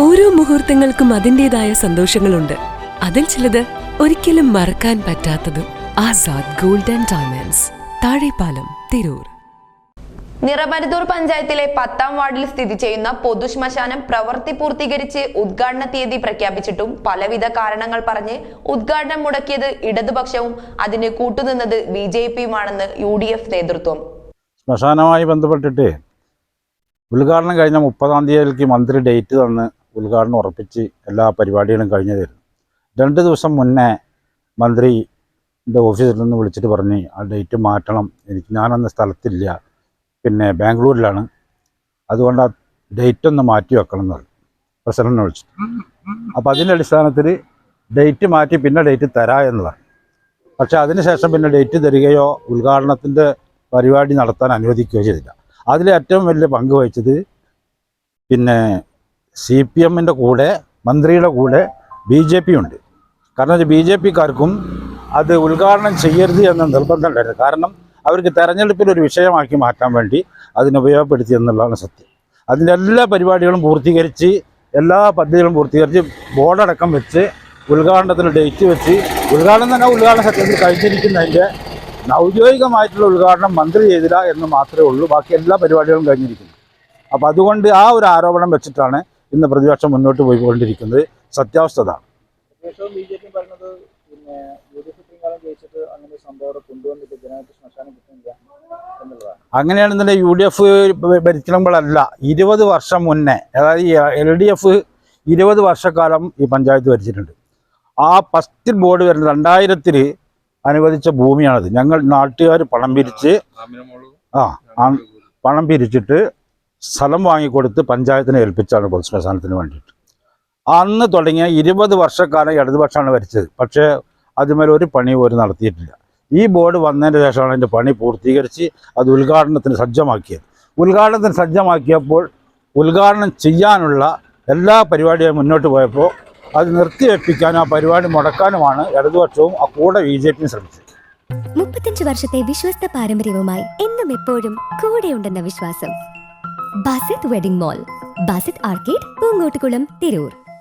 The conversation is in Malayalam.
ഓരോ മുഹൂർത്തങ്ങൾക്കും അതിന്റെതായ സന്തോഷങ്ങളുണ്ട്. അതിൽ ചിലത് ഒരിക്കലും മറക്കാൻ പറ്റാത്തതും Azad golden and diamonds Thazhepalam Tirur. Niramaruthur പഞ്ചായത്തിലെ പത്താം വാർഡിൽ സ്ഥിതി ചെയ്യുന്ന പൊതുശ്മശാനം പ്രവൃത്തി പൂർത്തീകരിച്ച് ഉദ്ഘാടന തീയതി പ്രഖ്യാപിച്ചിട്ടും പലവിധ കാരണങ്ങൾ പറഞ്ഞ് ഉദ്ഘാടനം മുടക്കിയത് ഇടതുപക്ഷവും അതിന് കൂട്ടുനിന്നത് ബി ജെ പിയുമാണെന്ന് യു ഡി എഫ് നേതൃത്വം. ശ്മശാനവുമായി ബന്ധപ്പെട്ടിട്ട് ഉദ്ഘാടനം കഴിഞ്ഞ മുപ്പതാം തീയതിക്ക് മന്ത്രി ഡേറ്റ് തന്ന് ഉദ്ഘാടനം ഉറപ്പിച്ച് എല്ലാ പരിപാടികളും കഴിഞ്ഞതായിരുന്നു. രണ്ട് ദിവസം മുന്നേ മന്ത്രിന്റെ ഓഫീസിൽ നിന്ന് വിളിച്ചിട്ട് പറഞ്ഞ് ആ ഡേറ്റ് മാറ്റണം എനിക്ക് ഞാനന്ന് സ്ഥലത്തില്ല പിന്നെ ബാംഗ്ലൂരിലാണ്. അതുകൊണ്ട് ആ ഡേറ്റ് ഒന്ന് മാറ്റി വെക്കണം എന്ന് പറഞ്ഞു പ്രസിഡന്റിനെ വിളിച്ചിട്ട്. അപ്പോൾ അതിന്റെ അടിസ്ഥാനത്തിൽ ഡേറ്റ് മാറ്റി പിന്നെ ഡേറ്റ് തരാ എന്നതാണ് പക്ഷേ അതിനുശേഷം പിന്നെ ഡേറ്റ് തരികയോ ഉദ്ഘാടനത്തിന്റെ പരിപാടി നടത്താൻ അനുവദിക്കുകയോ ചെയ്തില്ല. അതിൽ ഏറ്റവും വലിയ പങ്ക് വഹിച്ചത് പിന്നെ സി പി എമ്മിന്റെ കൂടെ മന്ത്രിയുടെ കൂടെ ബി ജെ പി ഉണ്ട്. കാരണം ബി ജെ പിക്കാർക്കും അത് ഉദ്ഘാടനം ചെയ്യരുത് എന്ന നിർബന്ധം ഉണ്ടായിരുന്നു കാരണം അവർക്ക് തെരഞ്ഞെടുപ്പിൽ ഒരു വിഷയമാക്കി മാറ്റാൻ വേണ്ടി അതിനെ ഉപയോഗപ്പെടുത്തി എന്നുള്ളതാണ് സത്യം. അതിന്റെ എല്ലാ പരിപാടികളും പൂർത്തീകരിച്ച് എല്ലാ പദ്ധതികളും പൂർത്തീകരിച്ച് ബോർഡടക്കം വെച്ച് ഉദ്ഘാടനത്തിന് ഡേറ്റ് വെച്ച് ഉദ്ഘാടനം തന്നെ ഉദ്ഘാടന സത്യത്തിൽ കഴിഞ്ഞിരിക്കുന്നതിന്റെ ഔദ്യോഗികമായിട്ടുള്ള ഉദ്ഘാടനം മന്ത്രി ചെയ്തില്ല എന്ന് മാത്രമേ ഉള്ളൂ. ബാക്കി എല്ലാ പരിപാടികളും കഴിഞ്ഞിരിക്കുന്നു. അപ്പോൾ അതുകൊണ്ട് ആ ഒരു ആരോപണം വെച്ചിട്ടാണ് ഇന്ന് പ്രതിപക്ഷം മുന്നോട്ട് പോയിക്കൊണ്ടിരിക്കുന്നത് സത്യാവസ്ഥ അതാണ് പ്രതിപക്ഷവും ബി പറയുന്നത് പിന്നെ യു ഡി എഫ് ഇത്രയും കാലം അങ്ങനെ സംഭവം അവിടെ കൊണ്ടുവന്നിട്ട് ജനങ്ങൾക്ക് ശ്മശാനം കിട്ടുന്നില്ല എന്നുള്ളതാണ് അങ്ങനെയാണെന്നുണ്ടെങ്കിൽ യു ഡി എഫ് ഭരിക്കുമ്പോഴല്ല ഇരുപത് വർഷം മുന്നേ അതായത് എൽ ഡി എഫ് ഇരുപത് വർഷക്കാലം ഈ പഞ്ചായത്ത് ഭരിച്ചിട്ടുണ്ട് ആ ഫസ്റ്റ് ബോർഡ് വരുന്നത് രണ്ടായിരത്തിൽ അനുവദിച്ച ഭൂമിയാണത് ഞങ്ങൾ നാട്ടുകാർ പണം പിരിച്ച് ആ പണം പിരിച്ചിട്ട് സ്ഥലം വാങ്ങിക്കൊടുത്ത് പഞ്ചായത്തിനെ ഏൽപ്പിച്ചാണ് പൊതുശ്മശാനത്തിന് വേണ്ടിയിട്ട്. അന്ന് തുടങ്ങിയ ഇരുപത് വർഷക്കാലം ഇടതുപക്ഷമാണ് വരച്ചത് പക്ഷേ അതുമേലെ ഒരു പണി പോലും നടത്തിയിട്ടില്ല. ഈ ബോർഡ് വന്നതിന് ശേഷമാണ് അതിന്റെ പണി പൂർത്തീകരിച്ച് അത് ഉദ്ഘാടനത്തിന് സജ്ജമാക്കിയത്. ഉദ്ഘാടനത്തിന് സജ്ജമാക്കിയപ്പോൾ ഉദ്ഘാടനം ചെയ്യാനുള്ള എല്ലാ പരിപാടിയും മുന്നോട്ട് പോയപ്പോൾ അത് നിർത്തിവെപ്പിക്കാനും ആ പരിപാടി മുടക്കാനുമാണ് ഇടതുപക്ഷവും ആ കൂടെ ബി ജെ പിയും ശ്രമിച്ചത്. മുപ്പത്തഞ്ച് വർഷത്തെ വിശ്വസ്ത പാരമ്പര്യവുമായി എന്നും എപ്പോഴും കൂടെയുണ്ടെന്ന വിശ്വാസം. Basith wedding mall Basith arcade Poongottukulam Tirur